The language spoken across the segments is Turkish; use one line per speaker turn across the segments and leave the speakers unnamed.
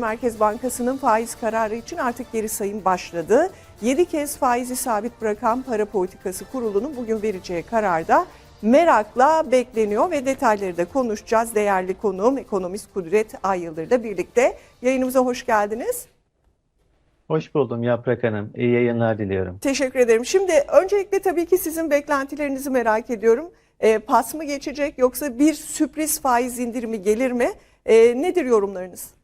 Merkez Bankası'nın faiz kararı için artık geri sayım başladı. 7 kez faizi sabit bırakan Para Politikası Kurulu'nun bugün vereceği kararda merakla bekleniyor ve detayları da konuşacağız. Değerli konuğum ekonomist Kudret Ay Yıldır'da birlikte. Yayınımıza hoş geldiniz.
Hoş buldum Yaprak Hanım. İyi yayınlar diliyorum.
Teşekkür ederim. Şimdi öncelikle tabii ki sizin beklentilerinizi merak ediyorum. E, pas mı geçecek yoksa bir sürpriz faiz indirimi gelir mi? E, nedir yorumlarınız?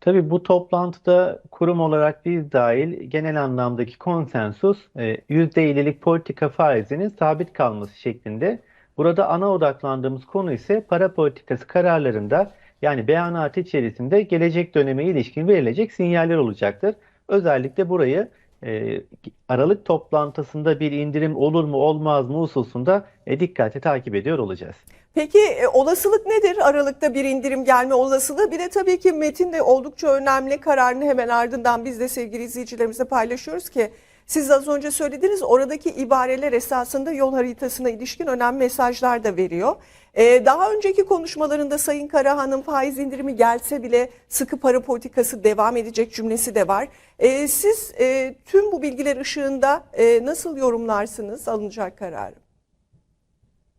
Tabii bu toplantıda kurum olarak biz dahil genel anlamdaki konsensus e, %50'lik politika faizinin sabit kalması şeklinde. Burada ana odaklandığımız konu ise para politikası kararlarında yani beyanat içerisinde gelecek döneme ilişkin verilecek sinyaller olacaktır. Özellikle burayı e, Aralık toplantısında bir indirim olur mu olmaz mı hususunda e, dikkate takip ediyor olacağız.
Peki e, olasılık nedir? Aralıkta bir indirim gelme olasılığı. Bir de tabii ki metin de oldukça önemli. Kararını hemen ardından biz de sevgili izleyicilerimizle paylaşıyoruz ki siz az önce söylediniz oradaki ibareler esasında yol haritasına ilişkin önemli mesajlar da veriyor. Ee, daha önceki konuşmalarında Sayın Karahan'ın faiz indirimi gelse bile sıkı para politikası devam edecek cümlesi de var. Ee, siz e, tüm bu bilgiler ışığında e, nasıl yorumlarsınız alınacak kararı?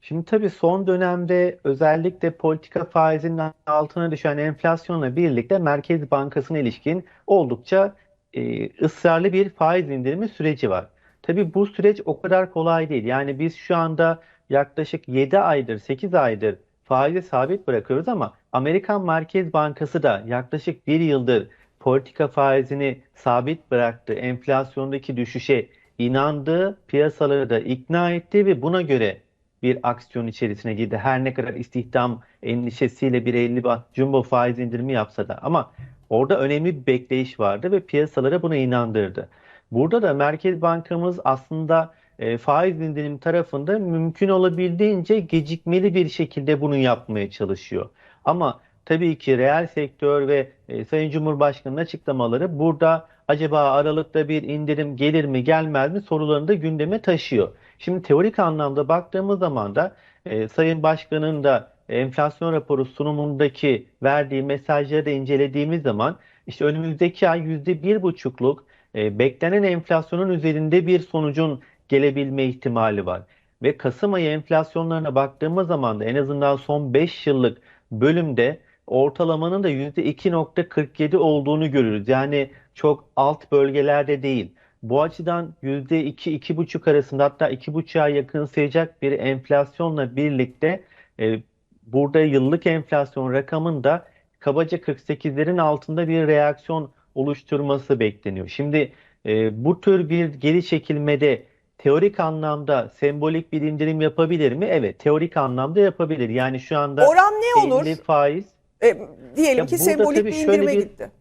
Şimdi tabii son dönemde özellikle politika faizinin altına düşen enflasyonla birlikte Merkez Bankası'na ilişkin oldukça e, ısrarlı bir faiz indirimi süreci var. Tabii bu süreç o kadar kolay değil. Yani biz şu anda yaklaşık 7 aydır, 8 aydır faizi sabit bırakıyoruz ama Amerikan Merkez Bankası da yaklaşık bir yıldır politika faizini sabit bıraktı. Enflasyondaki düşüşe inandı, piyasaları da ikna etti ve buna göre bir aksiyon içerisine girdi. Her ne kadar istihdam endişesiyle bir 50 bat jumbo faiz indirimi yapsa da ama orada önemli bir bekleyiş vardı ve piyasalara buna inandırdı. Burada da Merkez Bankamız aslında e, faiz indirim tarafında mümkün olabildiğince gecikmeli bir şekilde bunu yapmaya çalışıyor. Ama tabii ki reel sektör ve e, Sayın Cumhurbaşkanı'nın açıklamaları burada acaba Aralık'ta bir indirim gelir mi gelmez mi sorularını da gündeme taşıyor. Şimdi teorik anlamda baktığımız zaman da e, Sayın Başkan'ın da enflasyon raporu sunumundaki verdiği mesajları da incelediğimiz zaman işte önümüzdeki ay %1,5'luk e, beklenen enflasyonun üzerinde bir sonucun gelebilme ihtimali var. Ve Kasım ayı enflasyonlarına baktığımız zaman da en azından son 5 yıllık bölümde ortalamanın da %2.47 olduğunu görürüz. Yani çok alt bölgelerde değil. Bu açıdan %2-2,5 arasında hatta 2,5'a yakın sayacak bir enflasyonla birlikte e, burada yıllık enflasyon rakamında kabaca 48'lerin altında bir reaksiyon oluşturması bekleniyor. Şimdi e, bu tür bir geri çekilmede teorik anlamda sembolik bir indirim yapabilir mi? Evet, teorik anlamda yapabilir. Yani şu anda
Oran ne olur?
50 faiz
E, diyelim
Ya
ki sembolik bir indirime
bir-
gitti.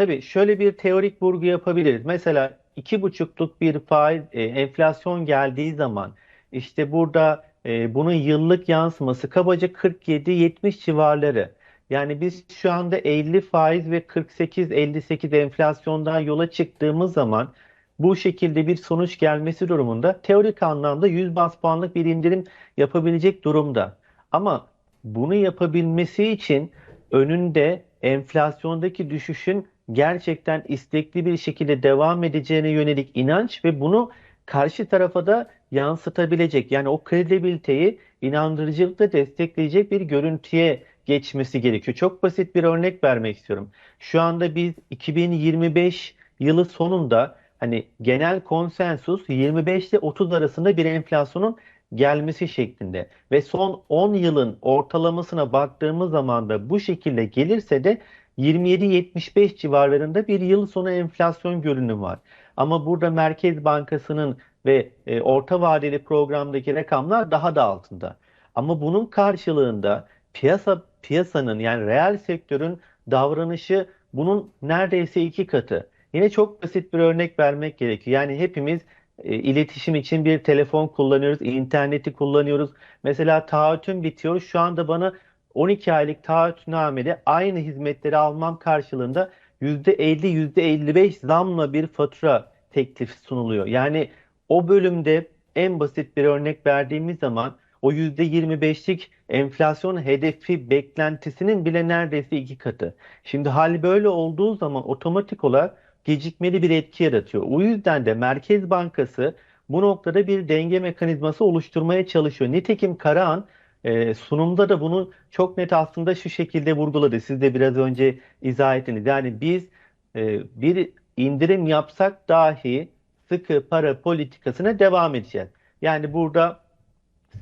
Tabii şöyle bir teorik vurgu yapabiliriz. Mesela iki buçukluk bir faiz e, enflasyon geldiği zaman işte burada e, bunun yıllık yansıması kabaca 47-70 civarları. Yani biz şu anda 50 faiz ve 48-58 enflasyondan yola çıktığımız zaman bu şekilde bir sonuç gelmesi durumunda teorik anlamda 100 bas puanlık bir indirim yapabilecek durumda. Ama bunu yapabilmesi için önünde enflasyondaki düşüşün gerçekten istekli bir şekilde devam edeceğine yönelik inanç ve bunu karşı tarafa da yansıtabilecek yani o kredibiliteyi inandırıcılıkla destekleyecek bir görüntüye geçmesi gerekiyor. Çok basit bir örnek vermek istiyorum. Şu anda biz 2025 yılı sonunda hani genel konsensus 25 ile 30 arasında bir enflasyonun gelmesi şeklinde ve son 10 yılın ortalamasına baktığımız zaman da bu şekilde gelirse de 27-75 civarlarında bir yıl sonu enflasyon görünümü var. Ama burada Merkez Bankası'nın ve e, orta vadeli programdaki rakamlar daha da altında. Ama bunun karşılığında piyasa piyasanın yani reel sektörün davranışı bunun neredeyse iki katı. Yine çok basit bir örnek vermek gerekiyor. Yani hepimiz e, iletişim için bir telefon kullanıyoruz, interneti kullanıyoruz. Mesela taahhütüm bitiyor. Şu anda bana 12 aylık taahhütnamede aynı hizmetleri almam karşılığında %50, %55 zamla bir fatura teklifi sunuluyor. Yani o bölümde en basit bir örnek verdiğimiz zaman o %25'lik enflasyon hedefi beklentisinin bile neredeyse iki katı. Şimdi hal böyle olduğu zaman otomatik olarak gecikmeli bir etki yaratıyor. O yüzden de Merkez Bankası bu noktada bir denge mekanizması oluşturmaya çalışıyor. Nitekim Karahan e, sunumda da bunu çok net aslında şu şekilde vurguladı. Siz de biraz önce izah ettiniz. Yani biz e, bir indirim yapsak dahi sıkı para politikasına devam edeceğiz. Yani burada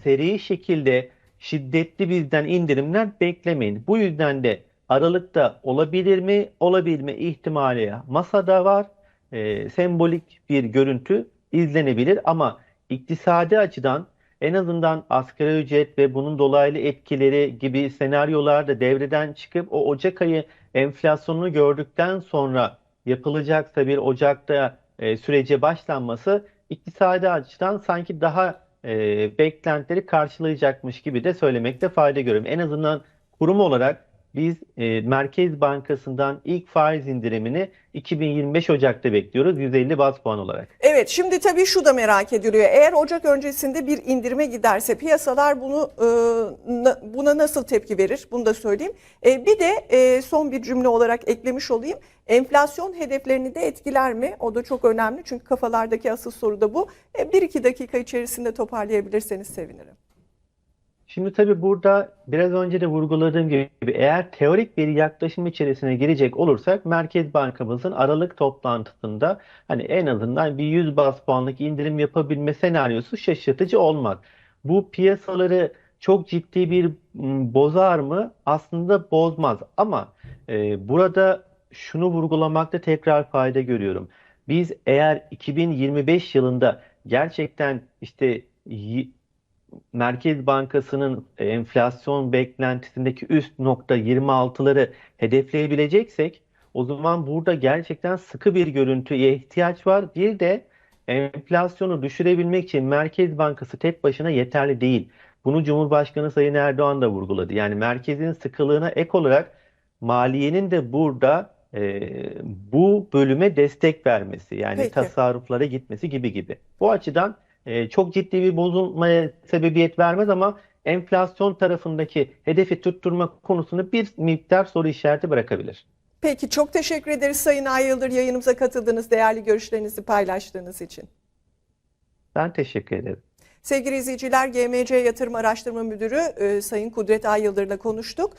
seri şekilde şiddetli bizden indirimler beklemeyin. Bu yüzden de Aralıkta olabilir mi? Olabilme ihtimali masada var. E, sembolik bir görüntü izlenebilir ama iktisadi açıdan en azından asgari ücret ve bunun dolaylı etkileri gibi senaryolar da devreden çıkıp o Ocak ayı enflasyonunu gördükten sonra yapılacaksa bir Ocak'ta e, sürece başlanması iktisadi açıdan sanki daha e, beklentileri karşılayacakmış gibi de söylemekte fayda görüyorum. En azından kurum olarak biz e, Merkez Bankası'ndan ilk faiz indirimini 2025 Ocak'ta bekliyoruz 150 bas puan olarak.
Evet şimdi tabii şu da merak ediliyor. Eğer Ocak öncesinde bir indirime giderse piyasalar bunu e, na- buna nasıl tepki verir? Bunu da söyleyeyim. E, bir de e, son bir cümle olarak eklemiş olayım. Enflasyon hedeflerini de etkiler mi? O da çok önemli çünkü kafalardaki asıl soru da bu. E, bir iki dakika içerisinde toparlayabilirseniz sevinirim.
Şimdi tabii burada biraz önce de vurguladığım gibi eğer teorik bir yaklaşım içerisine girecek olursak Merkez Bankamızın Aralık toplantısında hani en azından bir 100 bas puanlık indirim yapabilme senaryosu şaşırtıcı olmaz. Bu piyasaları çok ciddi bir bozar mı? Aslında bozmaz ama e, burada şunu vurgulamakta tekrar fayda görüyorum. Biz eğer 2025 yılında gerçekten işte Merkez Bankası'nın enflasyon beklentisindeki üst nokta 26'ları hedefleyebileceksek o zaman burada gerçekten sıkı bir görüntüye ihtiyaç var. Bir de enflasyonu düşürebilmek için Merkez Bankası tek başına yeterli değil. Bunu Cumhurbaşkanı Sayın Erdoğan da vurguladı. Yani merkezin sıkılığına ek olarak maliyenin de burada e, bu bölüme destek vermesi yani
Peki.
tasarruflara gitmesi gibi gibi. Bu açıdan e, çok ciddi bir bozulmaya sebebiyet vermez ama enflasyon tarafındaki hedefi tutturma konusunda bir miktar soru işareti bırakabilir.
Peki çok teşekkür ederiz Sayın Ayıldır yayınımıza katıldığınız, değerli görüşlerinizi paylaştığınız için.
Ben teşekkür ederim.
Sevgili izleyiciler, GMC Yatırım Araştırma Müdürü e, Sayın Kudret Ay Yıldır'la konuştuk.